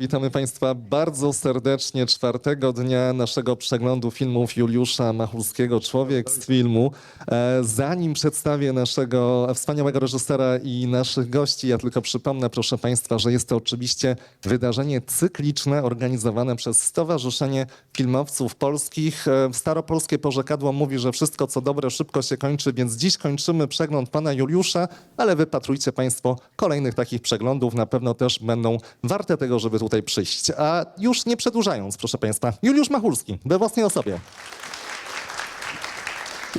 Witamy Państwa bardzo serdecznie czwartego dnia naszego przeglądu filmów Juliusza Machulskiego, Człowiek z filmu. E, Zanim przedstawię naszego wspaniałego reżysera i naszych gości, ja tylko przypomnę, proszę Państwa, że jest to oczywiście wydarzenie cykliczne organizowane przez Stowarzyszenie Filmowców Polskich. E, Staropolskie porzekadło mówi, że wszystko co dobre szybko się kończy, więc dziś kończymy przegląd pana Juliusza, ale wypatrujcie Państwo kolejnych takich przeglądów. Na pewno też będą warte tego, żeby tutaj przyjść. A już nie przedłużając, proszę Państwa, Juliusz Machulski, we własnej osobie.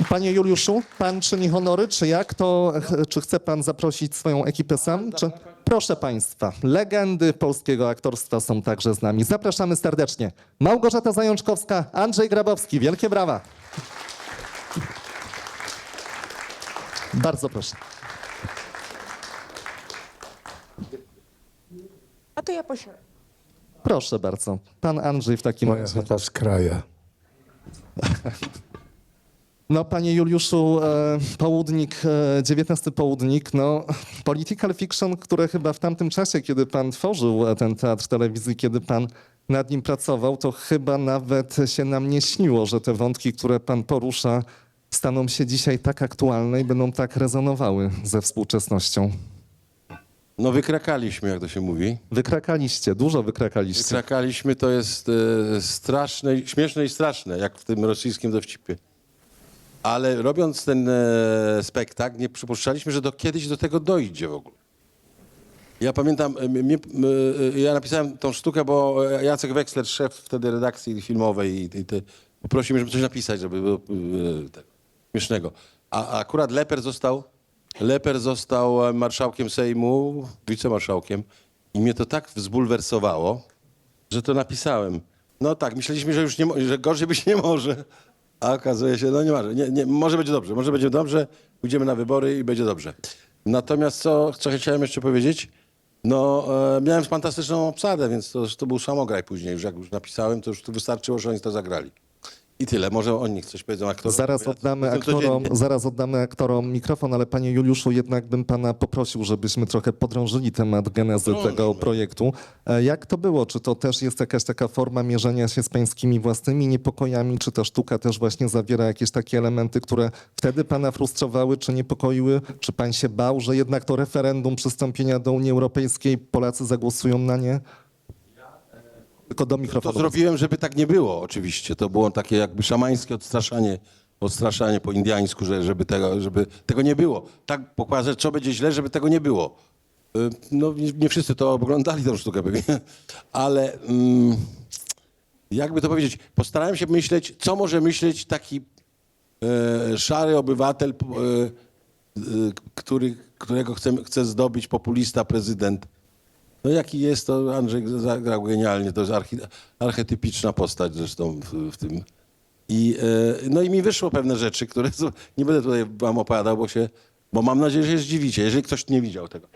Panie Juliuszu, pan czyni honory, czy jak? To czy chce pan zaprosić swoją ekipę sam? Czy... Proszę państwa, legendy polskiego aktorstwa są także z nami. Zapraszamy serdecznie. Małgorzata Zajączkowska, Andrzej Grabowski. Wielkie brawa. Bardzo proszę. A to ja posiadam. Proszę bardzo. Pan Andrzej w takim Moja razie. chata z kraja. No, panie Juliuszu, e, południk, e, 19 południk, no, political fiction, które chyba w tamtym czasie, kiedy pan tworzył e, ten teatr telewizji, kiedy pan nad nim pracował, to chyba nawet się nam nie śniło, że te wątki, które pan porusza, staną się dzisiaj tak aktualne i będą tak rezonowały ze współczesnością. No wykrakaliśmy, jak to się mówi. Wykrakaliście, dużo wykrakaliście. Wykrakaliśmy to jest e, straszne, śmieszne i straszne, jak w tym rosyjskim dowcipie. Ale robiąc ten e, spektakl, nie przypuszczaliśmy, że do kiedyś do tego dojdzie w ogóle. Ja pamiętam, e, mnie, m, e, ja napisałem tą sztukę, bo Jacek Weksler, szef wtedy redakcji filmowej, i, i te, poprosił mnie, żeby coś napisać, żeby było e, tak, śmiesznego. A, a akurat Leper został, Leper został e, marszałkiem Sejmu, wicemarszałkiem i mnie to tak zbulwersowało, że to napisałem. No tak, myśleliśmy, że już nie, że gorzej być nie może. A okazuje się, no nie może. Nie, nie, może będzie dobrze, może będzie dobrze, pójdziemy na wybory i będzie dobrze. Natomiast co, co chciałem jeszcze powiedzieć? No, e, miałem fantastyczną obsadę, więc to, to był samograj później. Już jak już napisałem, to już wystarczyło, że oni to zagrali. I tyle. Może o nich coś powiedzą aktorzy. Zaraz oddamy, aktorom, zaraz oddamy aktorom mikrofon, ale panie Juliuszu, jednak bym pana poprosił, żebyśmy trochę podrążyli temat genezy tego projektu. E, Jak to było? Czy to też jest jakaś taka forma mierzenia się z pańskimi własnymi niepokojami, czy ta sztuka też właśnie zawiera jakieś takie elementy, które wtedy pana frustrowały, czy niepokoiły? Czy pan się bał, że jednak to referendum przystąpienia do Unii Europejskiej Polacy zagłosują na nie? Tylko do To mikrofonu. zrobiłem, żeby tak nie było oczywiście. To było takie jakby szamańskie odstraszanie, odstraszanie po indiańsku, że, żeby, tego, żeby tego nie było. Tak pokazać, co będzie źle, żeby tego nie było. Y, No nie, wszyscy to oglądali tą sztukę pewnie, ale mm, jakby to powiedzieć, postarałem się myśleć, co może myśleć taki e, szary obywatel, e, e, który, którego chce, chce zdobyć populista prezydent. No jaki jest, to Andrzej zagrał genialnie, to jest archi, archetypiczna postać zresztą w, w tym. I, e, no i mi wyszło pewne rzeczy, które nie będę tutaj wam opowiadał, bo się, bo mam nadzieję, że się zdziwicie, jeżeli ktoś nie widział tego.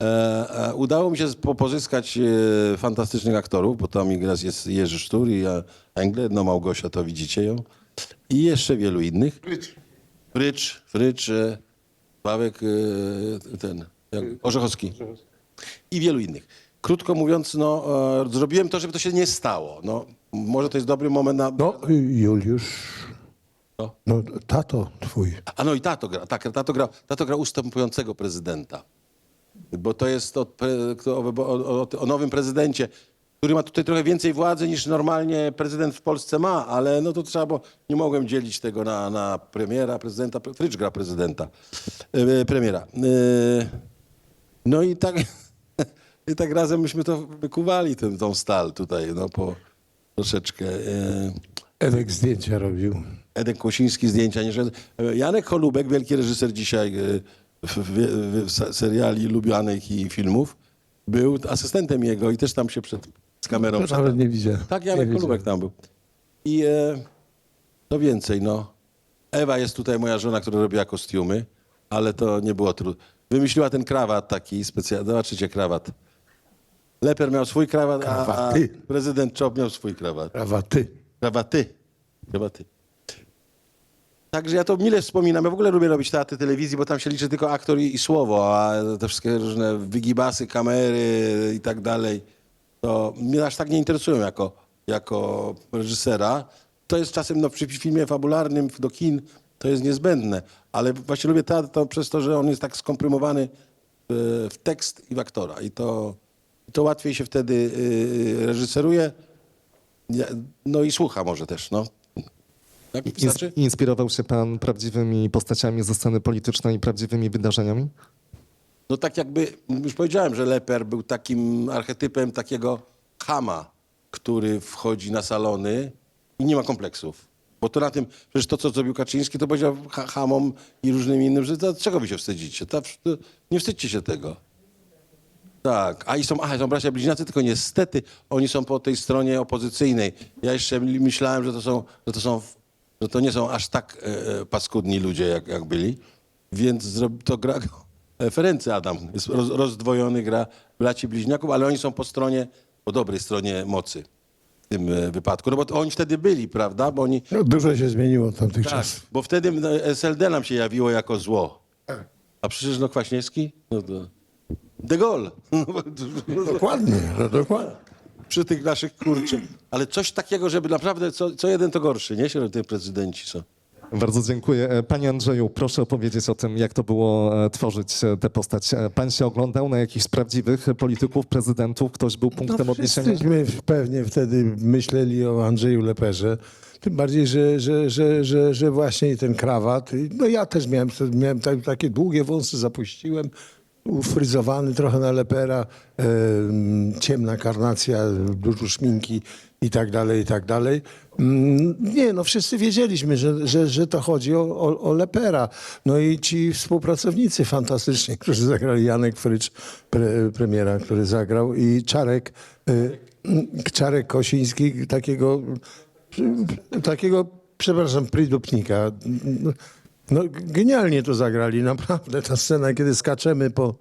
E, e, udało mi się po- pozyskać e, fantastycznych aktorów, bo tam jest, jest Jerzy Sztur i ja, Engle, no Małgosia, to widzicie ją. I jeszcze wielu innych. Frycz, Frycz, e, Pawek, e, ten, jak, Orzechowski i wielu innych. Krótko mówiąc, no, e, zrobiłem to, żeby to się nie stało. No, może to jest dobry moment na... No, Juliusz. No. No, tato twój. A no i tato gra, tak, tato gra, tato gra ustępującego prezydenta. Bo to jest o, o, o, o nowym prezydencie, który ma tutaj trochę więcej władzy niż normalnie prezydent w Polsce ma, ale no to trzeba, bo nie mogłem dzielić tego na, na premiera, prezydenta, Frycz gra prezydenta, e, premiera. E, no i tak, i tak razem myśmy to wykuwali, tę, tą stal tutaj, no po troszeczkę. E, Edek zdjęcia robił. Edek Kłosiński zdjęcia nie szedł. Janek Holubek, wielki reżyser dzisiaj e, w, w, w se- seriali lubianych i filmów, był asystentem jego i też tam się przed z kamerą To nawet nie widziałem. Tak, Nie Janek widziałem. Holubek tam był. I e, to więcej, no. Ewa jest tutaj moja żona, która robiła kostiumy, ale to nie było trudne. Wymyśliła ten krawat taki specjalny. Zobaczycie krawat. Leper miał swój krawat, a, a Krawaty. prezydent Czop miał swój krawat. Prawa ty. Krawaty. Krawaty. Także ja to mile wspominam. Ja w ogóle lubię robić teatry telewizji, bo tam się liczy tylko aktor i, i słowo, a te wszystkie różne wygibasy, kamery i tak dalej. to mnie aż tak nie interesują jako, jako reżysera. To jest czasem no, przy filmie fabularnym do kin to jest niezbędne, ale właśnie lubię teatr to przez to, że on jest tak skomprymowany e, w tekst i w aktora i to, to łatwiej się wtedy e, reżyseruje, Ja- no i słucha może też, no. Tak Ins- inspirował się pan prawdziwymi postaciami ze sceny politycznej i prawdziwymi wydarzeniami? No tak jakby, już powiedziałem, że Leper był takim archetypem takiego chama, który wchodzi na salony i nie ma kompleksów. Bo to na tym, przecież to, co zrobił Kaczyński, to powiedział ha- chamom i różnym innym, że to, czego wy się wstydzicie? To, to, nie wstydźcie się tego. Tak, a i są, aha, są bracia bliźniacy, tylko niestety oni są po tej stronie opozycyjnej. Ja jeszcze myślałem, że to są, że to, są, że to nie są aż tak e, e, paskudni ludzie, jak, jak byli. Więc to gra e, Ferency Adam. Jest roz, rozdwojony, gra braci bliźniaków, ale oni są po stronie, po dobrej stronie mocy w tym e, wypadku. No bo to oni wtedy byli, prawda? Bo oni, No, dużo się zmieniło od tamtych tak, czasów. bo wtedy no, SLD nam się jawiło jako zło. A przecież no Kwaśniewski? No to... De Gaulle. Dokładnie, no dokładnie. Przy tych naszych kurczę. Ale coś takiego, żeby naprawdę co, co jeden to gorszy, nie? Się te prezydenci są. Bardzo dziękuję. E, Panie Andrzeju, proszę opowiedzieć o tym, jak to było e, tworzyć e, tę postać. Pan się oglądał na jakichś prawdziwych polityków, prezydentów? Ktoś był punktem No, odniesienia? wszyscyśmy pewnie wtedy myśleli o Andrzeju Leperze. Tym bardziej, że, że, że, że, że właśnie ten krawat. No ja też miałem, miałem tak, takie długie wąsy, zapuściłem. Ufryzowany trochę na lepera, em, ciemna karnacja, dużo szminki i tak dalej, i tak dalej. Mm, Nie, no wszyscy wiedzieliśmy, że, że, że to chodzi o, o, o lepera. No i ci współpracownicy fantastyczni, którzy zagrali, Janek Frycz, pre, premiera, który zagrał i Czarek, y, Czarek Kosiński, takiego, takiego przepraszam, pridupnika. No, genialnie to zagrali, naprawdę. Ta scena, kiedy skaczemy po,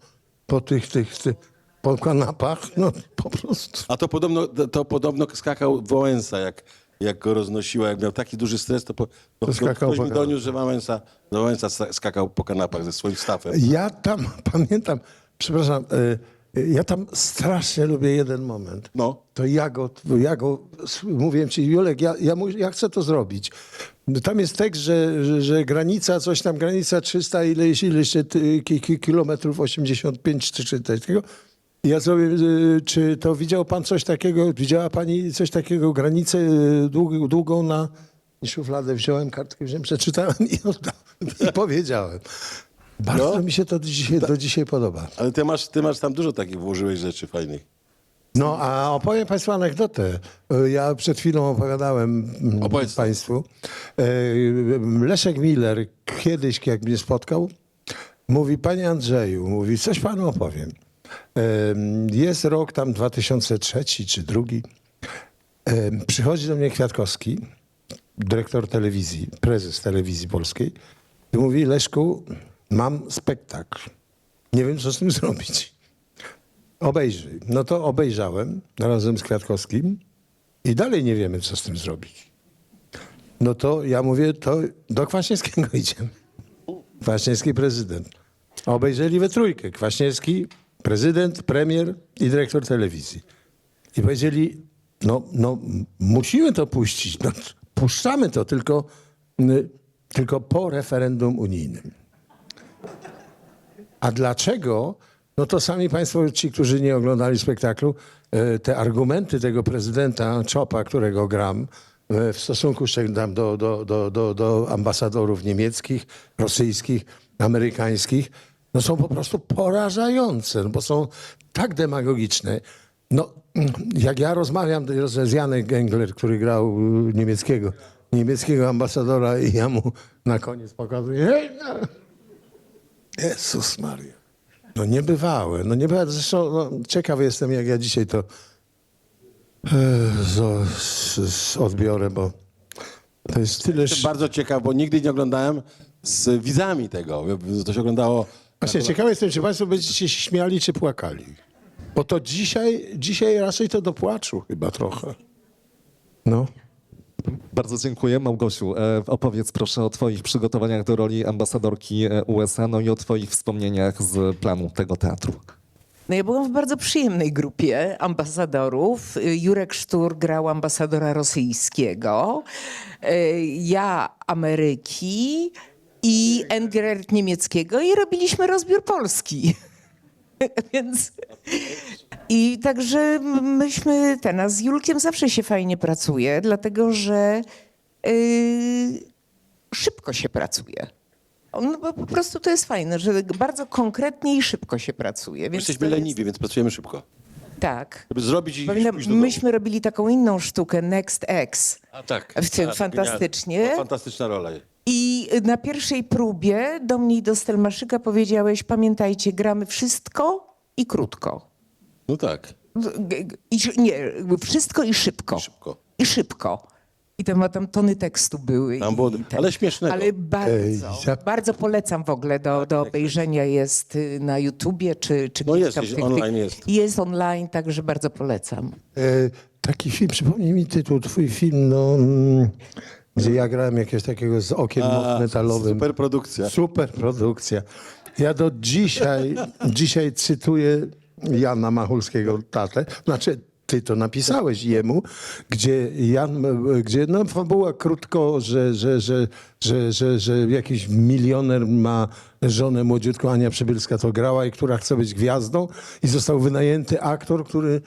po tych, tych, tych po kanapach, no po prostu. A to podobno, to podobno skakał Wałęsa, jak, jak go roznosiła. Jak miał taki duży stres, to, po, to, To skakał ktoś po mi doniósł, że Wałęsa, Wałęsa skakał po kanapach ze swoim stafem. Ja tam pamiętam, przepraszam, y, ja tam strasznie lubię jeden moment. No. To ja go, ja go mówiłem ci, Julek, ja, ja, ja chcę to zrobić. Tam jest tekst, że, że, że granica, coś tam, granica 300 ileś, ileś ki, kilometrów, 85 czy czy coś takiego. Ja zrobię, y, czy to widział pan coś takiego, widziała pani coś takiego, granicę y, dług, długą na szufladę wziąłem, kartkę wziąłem, przeczytałem i oddałem. I powiedziałem. Bardzo No. mi się to dzisiaj, do dzisiaj podoba. Ale ty masz, ty masz tam dużo takich włożyłeś rzeczy fajnych. No, a opowiem Państwu anegdotę. E, Ja przed chwilą opowiadałem mm, Opowiedz. Państwu. E, Leszek Miller kiedyś, jak mnie spotkał, mówi, Panie Andrzeju, mówi, coś Panu opowiem. E, Jest rok tam 2003 czy drugi. Przychodzi do mnie Kwiatkowski, dyrektor telewizji, prezes telewizji polskiej i mówi, Leszku, mam spektakl. Nie wiem, co z tym zrobić. Obejrzyj. No to obejrzałem razem z Kwiatkowskim i dalej nie wiemy, co z tym zrobić. No to ja mówię, to do Kwaśniewskiego idziemy. Kwaśniewski prezydent. Obejrzeli we trójkę. Kwaśniewski, prezydent, premier i dyrektor telewizji. I powiedzieli, no, no musimy to puścić. No, puszczamy to, tylko, y, tylko po referendum unijnym. A dlaczego? No to sami Państwo, ci, którzy nie oglądali spektaklu, e, te argumenty tego prezydenta Czopa, którego gram, e, w stosunku do, do, do, do, do ambasadorów niemieckich, rosyjskich, amerykańskich, no są po prostu porażające, no bo są tak demagogiczne. No, jak ja rozmawiam z Janek Gengler, który grał niemieckiego, niemieckiego ambasadora i ja mu na koniec pokazuję, "Hej, no, Jezus Maria. No niebywałe, no niebywałe. Zresztą no, ciekawy jestem, jak ja dzisiaj to e, odbiorę, bo to jest tyle... Jestem bardzo ciekaw, bo nigdy nie oglądałem z widzami tego. To się oglądało... Właśnie ciekawy jestem, czy Państwo będziecie się śmiali, czy płakali. Bo to dzisiaj, dzisiaj raczej to do płaczu chyba trochę. No. Bardzo dziękuję. Małgosiu, e, opowiedz proszę o twoich przygotowaniach do roli ambasadorki e, USA, no i o twoich wspomnieniach z planu tego teatru. No ja byłam w bardzo przyjemnej grupie ambasadorów. Y, Jurek Sztur grał ambasadora rosyjskiego, ja Ameryki i Engert niemieckiego i robiliśmy rozbiór Polski. Więc i także myśmy ten, a z Julkiem zawsze się fajnie pracuje, dlatego że y, szybko się pracuje. On, bo po prostu to jest fajne, że bardzo konkretnie i szybko się pracuje. Jesteśmy jest- leniwi, więc pracujemy szybko. Tak. Żeby zrobić i Pamiętam, myśmy robili taką inną sztukę, Next X. A tak. w tym A, to fantastycznie. genialne. No, fantastyczna rola. I na pierwszej próbie do mnie i do Stelmaszyka powiedziałeś, pamiętajcie, gramy wszystko i krótko. No tak. I, nie, wszystko i szybko. I szybko. I szybko. I tam, tam tony tekstu były. Tam i było- ten- ale śmiesznego. Ale bardzo, Ej, za- bardzo polecam w ogóle do, do obejrzenia. Jest y, na YouTubie czy, czy No gdzieś jest, tam jest, online tych- jest. Jest online, także bardzo polecam. E, taki film, przypomnij mi tytuł, twój film, no, mm, gdzie ja grałem jakiegoś takiego z okiem A, metalowym. Super produkcja. Super produkcja. Ja do dzisiaj, dzisiaj cytuję Jana Machulskiego, tatę. Znaczy, ty to napisałeś jemu, gdzie Jan, gdzie no fabuła krótko, że, że, że, że, że, że jakiś milioner ma żonę młodziutką, Ania Przybylska to grała i która chce być gwiazdą i został wynajęty aktor, który y,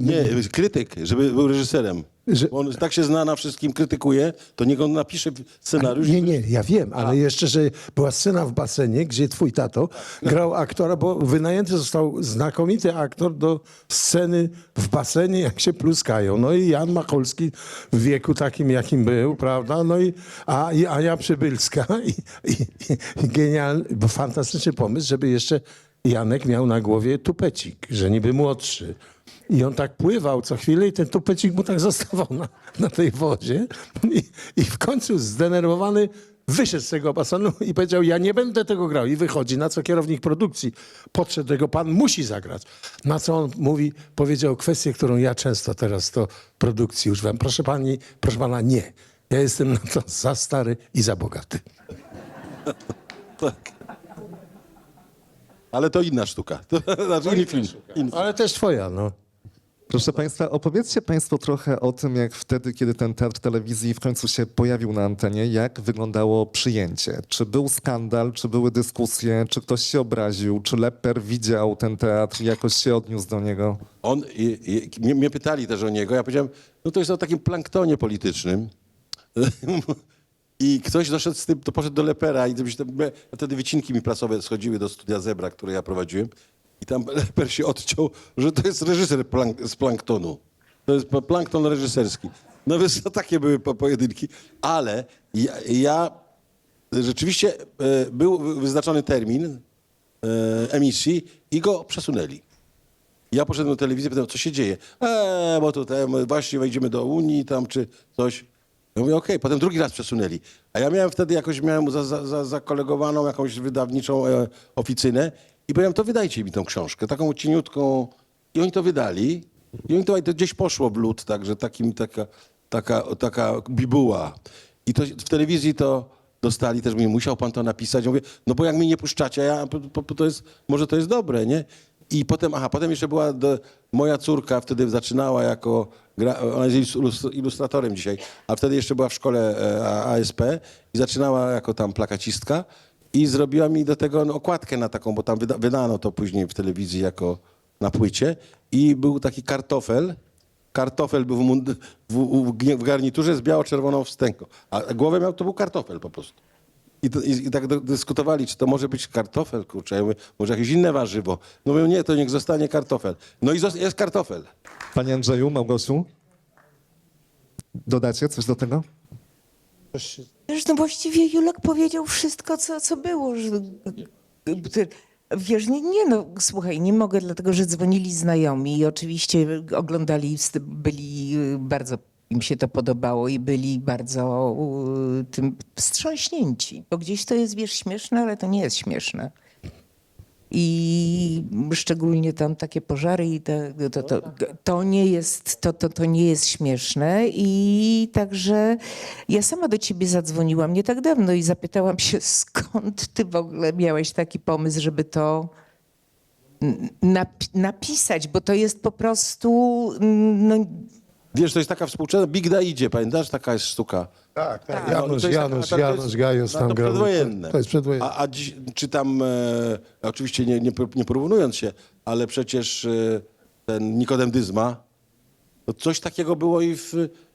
Nie, krytyk, żeby był reżyserem. Że- On tak się zna na wszystkim, krytykuje, to niech on napisze scenariusz. Nie, nie, ja wiem, ale jeszcze, że była scena w basenie, gdzie twój tato grał aktora, bo wynajęty został znakomity aktor do sceny w basenie, jak się pluskają. No i Jan Macholski w wieku takim, jakim był, prawda? No i, a, i Ania Przybylska i, i, i genialny, bo fantastyczny pomysł, żeby jeszcze Janek miał na głowie tupecik, że niby młodszy. I on tak pływał co chwilę i ten tupecik mu tak zostawał na, na tej wodzie. I, I w końcu zdenerwowany wyszedł z tego basenu i powiedział, ja nie będę tego grał. I wychodzi, na co kierownik produkcji podszedł tego, pan musi zagrać. Na co on mówi, powiedział kwestię, którą ja często teraz do produkcji używam. Proszę pani, proszę pana, nie. Ja jestem na to za stary i za bogaty. Tak. Ale to inna sztuka. To znaczy inny film. Inny. Ale też twoja, no. Proszę Państwa, opowiedzcie Państwo trochę o tym, jak wtedy, kiedy ten teatr telewizji w końcu się pojawił na antenie, jak wyglądało przyjęcie. Czy był skandal, czy były dyskusje, czy ktoś się obraził, czy Lepper widział ten teatr i jakoś się odniósł do niego? On, i, i, mnie, mnie pytali też o niego, ja powiedziałem, no to jest o takim planktonie politycznym. I ktoś doszedł z tym, to poszedł do Lepera i wtedy wycinki mi prasowe schodziły do studia Zebra, które ja prowadziłem. I tam Leper się odciął, że to jest reżyser plank, z planktonu. To jest plankton reżyserski. No więc to takie były po- pojedynki. Ale ja, ja rzeczywiście e, był wyznaczony termin e, emisji i go przesunęli. Ja poszedłem do telewizji, pytałem, co się dzieje. Eee, bo tutaj właśnie wejdziemy do Unii tam czy coś. Ja mówię, okej, potem drugi raz przesunęli. A ja miałem wtedy jakoś, miałem za, za, za, zakolegowaną jakąś wydawniczą e, oficynę i powiedziałem, to wydajcie mi tą książkę, taką cieniutką. I oni to wydali. I oni to, to gdzieś poszło w lód, także takim, taka, taka, taka bibuła. I to, w telewizji to dostali też, mówię, musiał pan to napisać. Ja mówię, no bo jak mnie nie puszczacie, ja, po, po, to jest, może to jest dobre, nie? I potem, aha, potem jeszcze była do, moja córka, wtedy zaczynała jako, ona jest ilus- ilustratorem dzisiaj, a wtedy jeszcze była w szkole e, ASP i zaczynała jako tam plakacistka i zrobiła mi do tego no, okładkę na taką, bo tam wyda, wydano to później w telewizji jako na płycie i był taki kartofel, kartofel był w, w, w, garniturze z biało-czerwoną wstęgą, a głowę miał, to był kartofel po prostu. I, to, i, I tak do- dyskutowali, czy to może być kartofel, kurczę, ja mówię, może jakieś inne warzywo. No mówią, nie, to niech zostanie kartofel. No i zos- jest kartofel. Panie Andrzeju, Małgosiu? Dodacie coś do tego? Zresztą właściwie Julek powiedział wszystko, co, co było. Że, wiesz, nie, nie no, słuchaj, nie mogę, dlatego że dzwonili znajomi i oczywiście oglądali, byli bardzo, im się to podobało i byli bardzo tym wstrząśnięci, bo gdzieś to jest, wiesz, śmieszne, ale to nie jest śmieszne. I szczególnie tam takie pożary i te, to, to, to, nie jest, to, to, to nie jest śmieszne. I także ja sama do ciebie zadzwoniłam nie tak dawno i zapytałam się, skąd ty w ogóle miałeś taki pomysł, żeby to napisać, bo to jest po prostu no, Wiesz, to jest taka współczesna, Big Da idzie, pamiętasz? Taka jest sztuka. Tak, tak. Tak. Janusz, to jest taka- Janusz, to jest- Janusz Gajos no tam to grał. przedwojenne. To jest przedwojenne. A, a dziś, czy tam, e, oczywiście nie, nie, nie porównując się, ale przecież e, ten Nikodem Dyzma, to coś takiego było i w,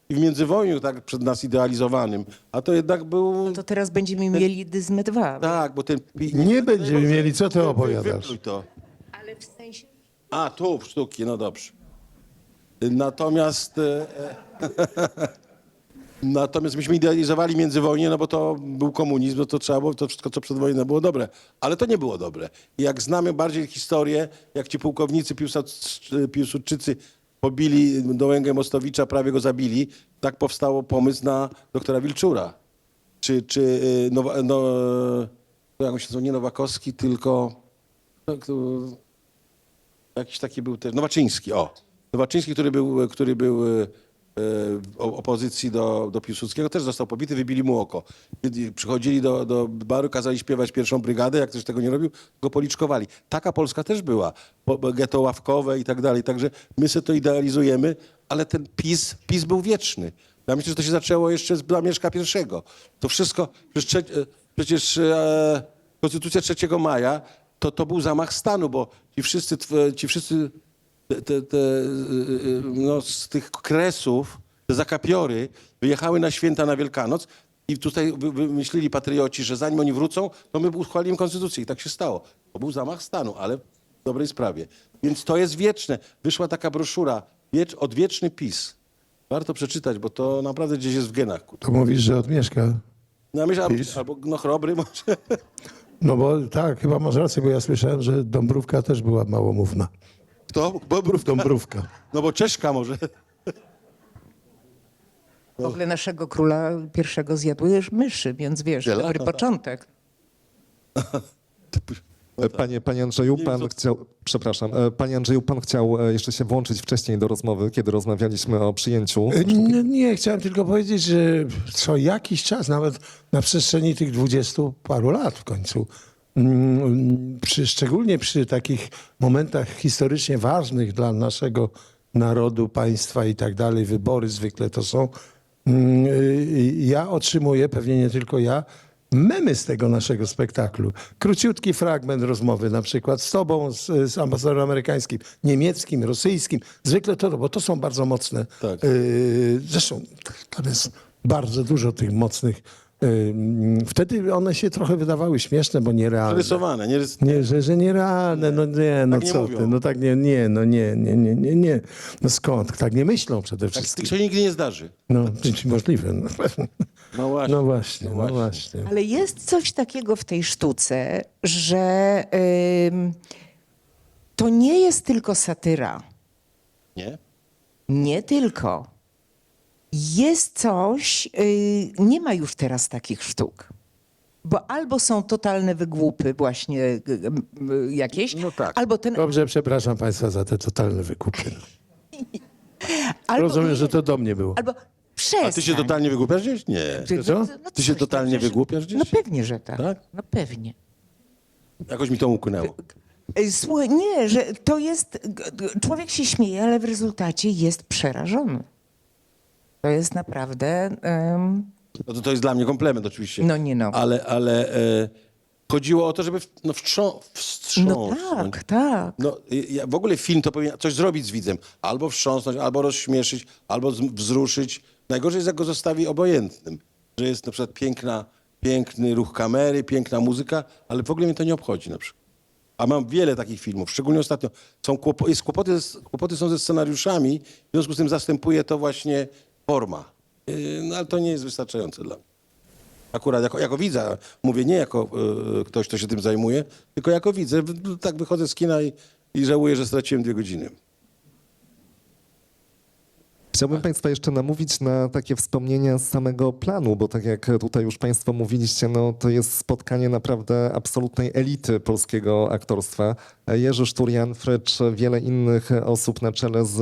i w międzywojniu, tak przed nas idealizowanym. A to jednak był... to teraz będziemy mieli Dyzmę 2. Tak, bo ten... Nie będziemy mieli, co ty opowiadasz? wypluj to. Ale w sensie... A, tu w sztuki, no dobrze. Natomiast... e, Natomiast myśmy idealizowali międzywojnie, no bo to był komunizm, no to trzeba było, to wszystko co przedwojenne było dobre. Ale to nie było dobre. I jak znamy bardziej historię, jak ci pułkownicy Piłsudczy- Piłsudczycy pobili Dołęgę Mostowicza, prawie go zabili, tak powstało pomysł na doktora Wilczura. Czy, czy y, Nowa, no, jak on się nazywa, nie Nowakowski, tylko... to- Jakiś taki był też, Nowaczyński, o. Nowaczyński, który był, który był e, w opozycji do, do Piłsudskiego, też został pobity, wybili mu oko. Przychodzili do, do baru, kazali śpiewać pierwszą brygadę, jak ktoś tego nie robił, go policzkowali. Taka Polska też była, getto ławkowe i tak dalej. Także my sobie to idealizujemy, ale ten PiS, PiS był wieczny. Ja myślę, że to się zaczęło jeszcze z Mieszka I. To wszystko, przecież, e, przecież e, Konstytucja 3 maja to, to był zamach stanu, bo ci wszyscy, tw- ci wszyscy te, te, te, y, y, no, z tych kresów, te zakapiory wyjechały na święta na Wielkanoc i tutaj wy- wymyślili patrioci, że zanim oni wrócą, to my uchwalimy konstytucję i tak się stało. To był zamach stanu, ale w dobrej sprawie. Więc to jest wieczne. Wyszła taka broszura, wiecz, odwieczny PiS. Warto przeczytać, bo to naprawdę gdzieś jest w genach. To mówisz, że od Mieszka. No, albo, PiS? albo no chrobry może. No bo tak, chyba masz rację, bo ja słyszałem, że Dąbrówka też była małomówna. Kto? Bobrów. Dąbrówka. No bo Czeszka może. W ogóle naszego króla pierwszego zjadłeś myszy, więc wiesz, Wiele? dobry tak. początek. E, Panie, panie Andrzeju, pan chciał, przepraszam, e, panie Andrzeju, pan chciał e, jeszcze się włączyć wcześniej do rozmowy, kiedy rozmawialiśmy o przyjęciu. E, Nie, nie, chciałem tylko powiedzieć, że co jakiś czas, nawet na przestrzeni tych dwudziestu paru lat w końcu, przy, szczególnie przy takich momentach historycznie ważnych dla naszego narodu, państwa i tak dalej, wybory zwykle to są, mm, y, ja otrzymuję, pewnie nie tylko ja, memy z tego naszego spektaklu. Króciutki fragment rozmowy, na przykład z tobą, z, z ambasadorem amerykańskim, niemieckim, rosyjskim. Zwykle to, bo to są bardzo mocne. Tak. Yy, zresztą tam jest bardzo dużo tych mocnych. Wtedy one się trochę wydawały śmieszne, bo nierealne. Rysowane, nie rys... Nie, że, że nierealne, no nie, no Tak nie co mówią. ty, no tak nie, nie, no nie, nie, nie, nie, nie. No skąd? Tak nie myślą przede Tak wszystkim. się nigdy nie zdarzy. No, czy możliwe. No, No właśnie. no właśnie, no właśnie. właśnie. Ale jest coś takiego w tej sztuce, że ym, to nie jest tylko satyra. Nie? Nie tylko. Jest coś, y, nie ma już teraz takich sztuk. Bo albo są totalne wygłupy właśnie y, y, jakieś, No tak. albo ten... Dobrze, przepraszam Państwa za te totalne wykupy. Albo, Rozumiem, że to do mnie było. Albo przestań. A ty się totalnie wygłupiasz gdzieś? Nie. Ty- Co? Ty się totalnie przecież- wygłupiasz gdzieś? No pewnie, że tak. Tak? No pewnie. Jakoś mi to umknęło. Słuchaj, nie, że to jest. Człowiek się śmieje, ale w rezultacie jest przerażony. To jest naprawdę. No to, to jest dla mnie komplement oczywiście. No nie no. Ale, ale e, chodziło o to, żeby w, no, wstrząs, no wstrząsnąć. tak, tak. No, ja, w ogóle film to powinien coś zrobić z widzem. Albo wstrząsnąć, albo rozśmieszyć, albo z- wzruszyć. Najgorzej jest, jak go zostawi obojętnym. Że jest na przykład piękna, piękny ruch kamery, piękna muzyka, ale w ogóle mnie to nie obchodzi na przykład. A mam wiele takich filmów, szczególnie ostatnio. Są kłopo- jest kłopoty, z- kłopoty są ze scenariuszami, w związku z tym zastępuje to właśnie forma. Yy, No ale to nie jest wystarczające dla mnie. Akurat jako, jako widza, mówię nie jako y, ktoś, kto się tym zajmuje, tylko jako widzę. Tak wychodzę z kina i, i żałuję, że straciłem dwie godziny. Chciałbym Państwa jeszcze namówić na takie wspomnienia z samego planu, bo tak jak tutaj już Państwo mówiliście, no to jest spotkanie naprawdę absolutnej elity polskiego aktorstwa. Jerzy Szturian, Frycz, wiele innych osób na czele z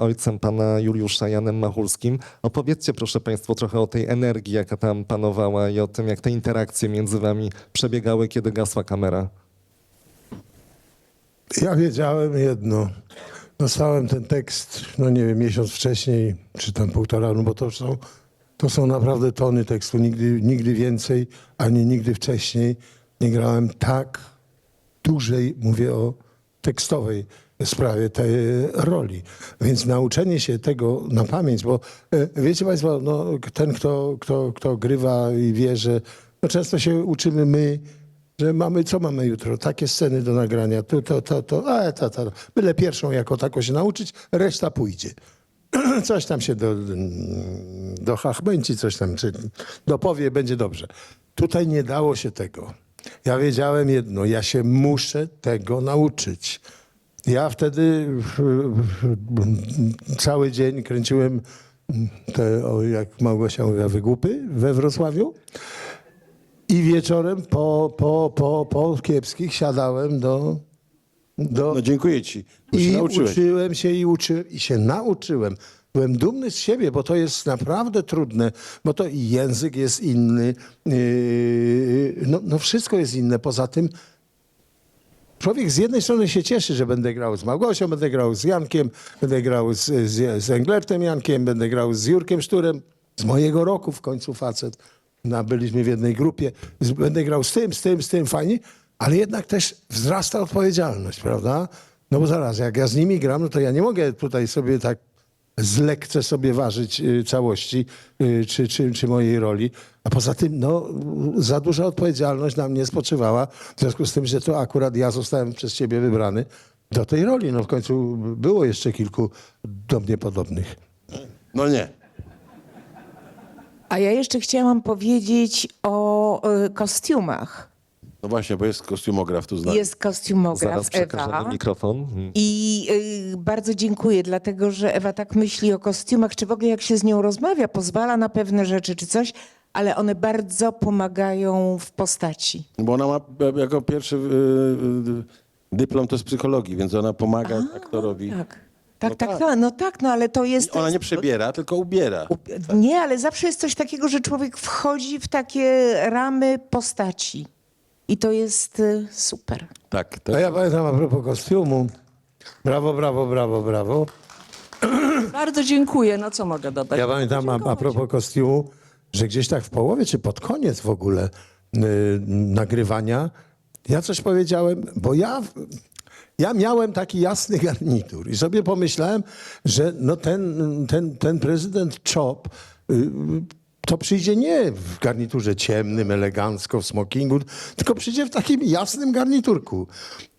ojcem pana Juliusza, Janem Machulskim. Opowiedzcie proszę Państwo trochę o tej energii, jaka tam panowała i o tym, jak te interakcje między Wami przebiegały, kiedy gasła kamera. Ja wiedziałem jedno. Dostałem ten tekst, no nie wiem, miesiąc wcześniej, czy tam półtora, no bo to są, to są naprawdę tony tekstu. Nigdy, nigdy więcej, ani nigdy wcześniej nie grałem tak dużej, mówię o tekstowej sprawie tej roli. Więc nauczenie się tego na pamięć, bo e, wiecie Państwo, no, ten, kto, kto, kto grywa i wie, że no, często się uczymy my, że mamy, co mamy jutro? Takie sceny do nagrania, tu, to, to, to, a, to, to. Byle pierwszą jako taką się nauczyć, reszta pójdzie. coś tam się do, do hachmęci, coś tam, czy dopowie, będzie dobrze. Tutaj nie dało się tego. Ja wiedziałem jedno, ja się muszę tego nauczyć. Ja wtedy cały dzień kręciłem te, o, jak Małgosia mówiła, wygłupy we Wrocławiu. I wieczorem po, po, po, po kiepskich siadałem do, do, No dziękuję ci, bo się i nauczyłeś. uczyłem się i uczyłem i się nauczyłem. Byłem dumny z siebie, bo to jest naprawdę trudne, bo to i język jest inny, yy, no, no wszystko jest inne. Poza tym człowiek z jednej strony się cieszy, że będę grał z Małgosią, będę grał z Jankiem, będę grał z, z, z Englertem Jankiem, będę grał z Jurkiem Szturem, z mojego roku w końcu facet. Byliśmy w jednej grupie. Będę grał z tym, z tym, z tym, fajnie, ale jednak też wzrasta odpowiedzialność, prawda? No bo zaraz, jak ja z nimi gram, no to ja nie mogę tutaj sobie tak zlekce sobie ważyć y, całości y, czy, czy, czy mojej roli. A poza tym, no, za duża odpowiedzialność na mnie spoczywała, w związku z tym, że to akurat ja zostałem przez ciebie wybrany do tej roli. No w końcu było jeszcze kilku do mnie podobnych. No nie. A ja jeszcze chciałam powiedzieć o y, kostiumach. No właśnie, bo jest kostiumograf tu z nami. Jest kostiumograf Zaraz przekażemy Ewa. mikrofon. Mhm. I y, bardzo dziękuję, dlatego że Ewa tak myśli o kostiumach, czy w ogóle jak się z nią rozmawia, pozwala na pewne rzeczy czy coś, ale one bardzo pomagają w postaci. Bo ona ma e, jako pierwszy y, y, dyplom to z psychologii, więc ona pomaga aktorowi. Tak. Tak, No tak, tak. no, no tak, no ale to jest... to Ona nie przebiera, tylko ubiera. Nie, ale zawsze jest coś takiego, że człowiek wchodzi w takie ramy postaci. I to jest y, super. Tak, to A ja pamiętam a propos kostiumu. Brawo, brawo, brawo, brawo. Bardzo dziękuję. No co mogę dodać? Ja pamiętam a, a propos kostiumu, że gdzieś tak w połowie czy pod koniec w ogóle y, nagrywania ja coś powiedziałem, bo ja, ja miałem taki jasny garnitur i sobie pomyślałem, że no ten, ten, ten prezydent Chop y, to przyjdzie nie w garniturze ciemnym, elegancko, w smokingu, tylko przyjdzie w takim jasnym garniturku.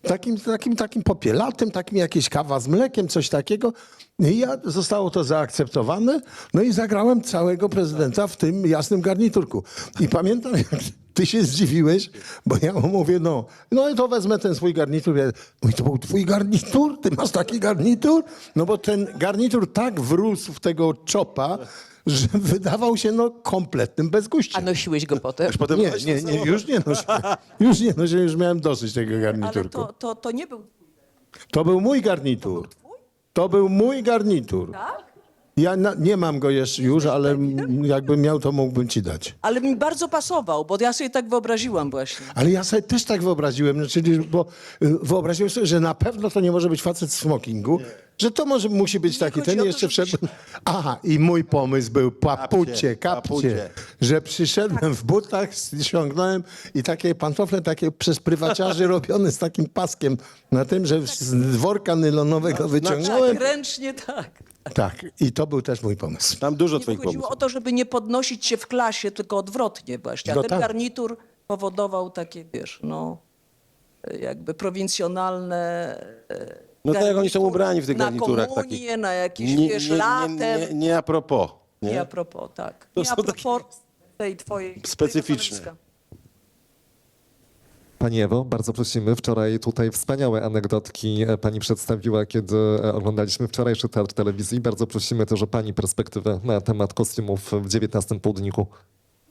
Takim, takim, takim popielatym, takim jakieś kawa z mlekiem, coś takiego. I ja, zostało to zaakceptowane, no i zagrałem całego prezydenta w tym jasnym garniturku. I pamiętam, jak ty się zdziwiłeś, bo ja mu mówię, no, no i to wezmę ten swój garnitur. Ja, Mówi, to był twój garnitur? Ty masz taki garnitur? No bo ten garnitur tak wrósł w tego czopa, że wydawał się no kompletnym A bezguściem. nosiłeś go potem? już potem Nie, nie, nie, już nie nosiłem. Już nie nosiłem, już miałem dosyć tego Ale garniturku. to, to, to nie był... To był mój garnitur. To był mój garnitur. Tak? Ja na, nie mam go jeszcze już, ale m, jakbym miał, to mógłbym ci dać. Ale mi bardzo pasował, bo ja sobie tak wyobraziłam właśnie. Ale ja sobie też tak wyobraziłem, no, czyli, bo y, wyobraziłem sobie, że na pewno to nie może być facet w smokingu, że to może musi być taki chodzi ten o to, jeszcze wszedłem. Aha, i mój pomysł był papucie, Kapcie, kapcie, kapucie. że przyszedłem w butach, ściągnąłem i takie pantofle takie przez prywaciarzy robione z takim paskiem na tym, że z worka nylonowego wyciągnąłem. Tak, ręcznie tak. Tak, i to był też mój pomysł. Tam dużo Nie twoich chodziło pomysłów. o to, żeby nie podnosić się w klasie, tylko odwrotnie właśnie. A No ten tak. garnitur powodował takie, wiesz, no jakby prowincjonalne... e, No tak jak oni są garnitury ubrani w tych na garniturach komunię, takich. na jakieś, Nie, wiesz, nie, latem. nie, nie, nie a propos. Nie Nie? a propos, tak. To Nie są a propos tej twojej... Specyficzne. twojego stanowiska. Pani Ewo, bardzo prosimy. Wczoraj tutaj wspaniałe anegdotki e, pani przedstawiła, kiedy e, oglądaliśmy wczorajszy teatr telewizji. Bardzo prosimy też o pani perspektywę na temat kostiumów w XIX półdniku.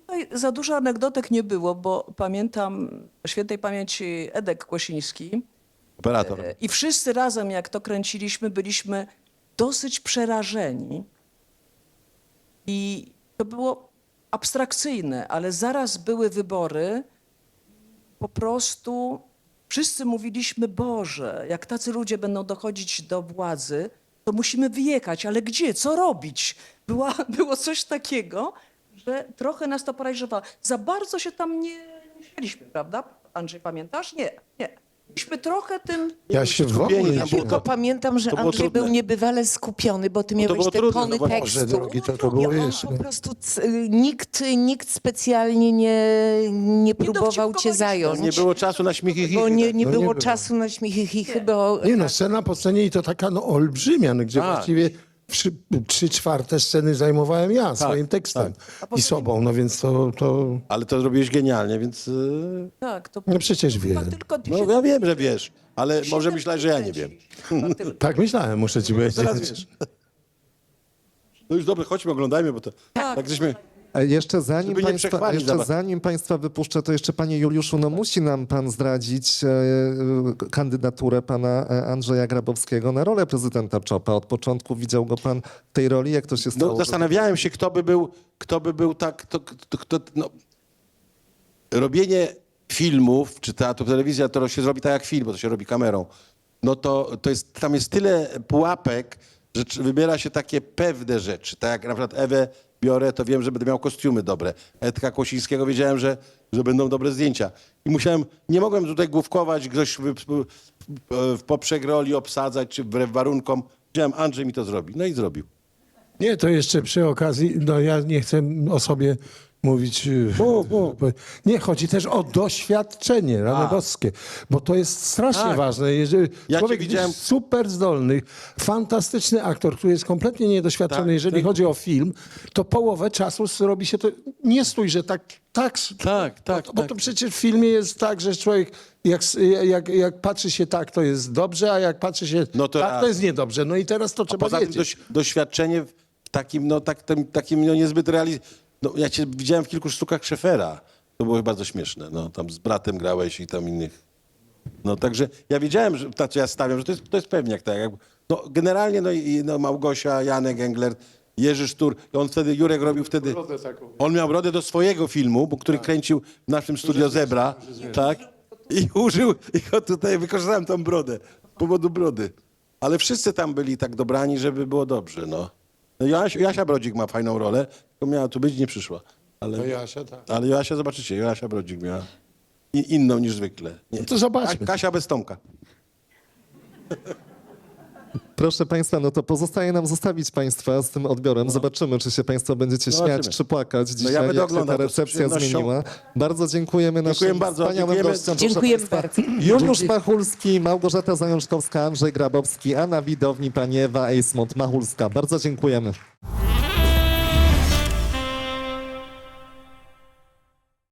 Tutaj za dużo anegdotek nie było, bo pamiętam świętej pamięci Edek Kłosiński Operator. e, i wszyscy razem, jak to kręciliśmy, byliśmy dosyć przerażeni. I to było abstrakcyjne, ale zaraz były wybory. Po prostu wszyscy mówiliśmy, Boże, jak tacy ludzie będą dochodzić do władzy, to musimy wyjechać, ale gdzie, co robić? Była, było coś takiego, że trochę nas to paraliżowało. Za bardzo się tam nie, nie śmieliśmy, prawda? Andrzej, pamiętasz? Nie, nie. Byliśmy trochę tym... Ja się w ogóle nie było Tylko pamiętam, że to było Andrzej trudne. był niebywale skupiony, bo ty miałeś było te trudne, tony no bo może, tekstu. drogi, to- to było I on jeszcze- po prostu c- nikt, nikt specjalnie nie, nie próbował cię dowcipkowaliśmy. zająć. Nie było czasu na śmichy chichy. Bo nie, nie No nie było było. czasu na śmichy chichy, bo Nie no, scena po scenie i to taka no olbrzymia, no, gdzie Tak. właściwie trzy, trzy czwarte sceny zajmowałem ja swoim tekstem i sobą, no więc to, to Ale to zrobiłeś genialnie, więc... yy, Tak, to no przecież chyba wiem. tylko No ja wiem, że wiesz, ale może myślałeś, że ja nie wiem. Tak myślałem, muszę ci powiedzieć. Teraz wiesz. No już dobrze, chodźmy, oglądajmy, bo to... Tak. Tak żeśmy... Jeszcze zanim, Żeby nie państwa, przechwalić jeszcze za- zanim Państwa wypuszczę, to jeszcze Panie Juliuszu, no musi nam Pan zdradzić e, e, kandydaturę Pana e, Andrzeja Grabowskiego na rolę prezydenta Czopa. Od początku widział go Pan w tej roli, jak to się stało? No, że- zastanawiałem się, kto by był, kto by był tak, kto, kto, kto, no. Robienie filmów, czy teatru, telewizja, to się zrobi tak jak film, bo to się robi kamerą. No to, to jest, tam jest tyle pułapek, wybiera się takie pewne rzeczy. Tak jak na przykład Ewę biorę, to wiem, że będę miał kostiumy dobre. Edka Kłosińskiego wiedziałem, że, że będą dobre zdjęcia. I musiałem, nie mogłem tutaj główkować, ktoś w, w, w poprzek roli obsadzać, czy wbrew warunkom. Wiedziałem, Andrzej mi to zrobi. No i zrobił. Nie, to jeszcze przy okazji, no ja nie chcę o sobie mówić. y, Nie, chodzi też o doświadczenie ranedowskie, bo to jest strasznie Tak. ważne. Jeżeli Ja człowiek cię widziałem- super zdolny, fantastyczny aktor, który jest kompletnie niedoświadczony, Tak, jeżeli tak. chodzi o film, to połowę czasu robi się to, nie stój, że tak, tak, Tak, tak, bo, bo tak. to przecież w filmie jest tak, że człowiek, jak, jak, jak patrzy się tak, to jest dobrze, a jak patrzy się No to tak, raz. to jest niedobrze. No i teraz to trzeba Poza tym wiedzieć. doś, doświadczenie w takim, no, tak, tym, takim no, niezbyt realizm... No, ja cię widziałem w kilku sztukach Szefera. To było bardzo śmieszne. No, tam z bratem grałeś i tam innych. No także ja wiedziałem, że na co ja stawiam, że to jest, to jest pewniak. Tak, jak, no, generalnie no, i, no, Małgosia, Janek Engler, Jerzy Sztur. On wtedy, Jurek robił wtedy... On miał brodę do swojego filmu, bo, który kręcił w naszym studio Zebra. Tak? I użył, i go tutaj wykorzystałem tą brodę. Z powodu brody. Ale wszyscy tam byli tak dobrani, żeby było dobrze, no. No Joasia, Jasia Brodzik ma fajną rolę, tylko miała tu być, nie przyszła. Ale, To Jasia, tak. ale Joasia, zobaczycie, Joasia Brodzik miała i, inną niż zwykle. Nie. To zobaczmy. Ka- Kasia bez Tomka. Proszę Państwa, no to pozostaje nam zostawić Państwa z tym odbiorem. Zobaczymy, czy się Państwo będziecie śmiać, Zobaczymy. czy płakać dzisiaj, ja będę jak się ta oglądał to z recepcja przyjemnością. zmieniła. Bardzo dziękujemy naszym bardzo, wspaniałym dziękujemy. gościom. Proszę Dziękujemy Państwa, bardzo. Juliusz Machulski, Małgorzata Zajączkowska, Andrzej Grabowski, a na widowni pani Ewa Eismont-Machulska. Bardzo dziękujemy.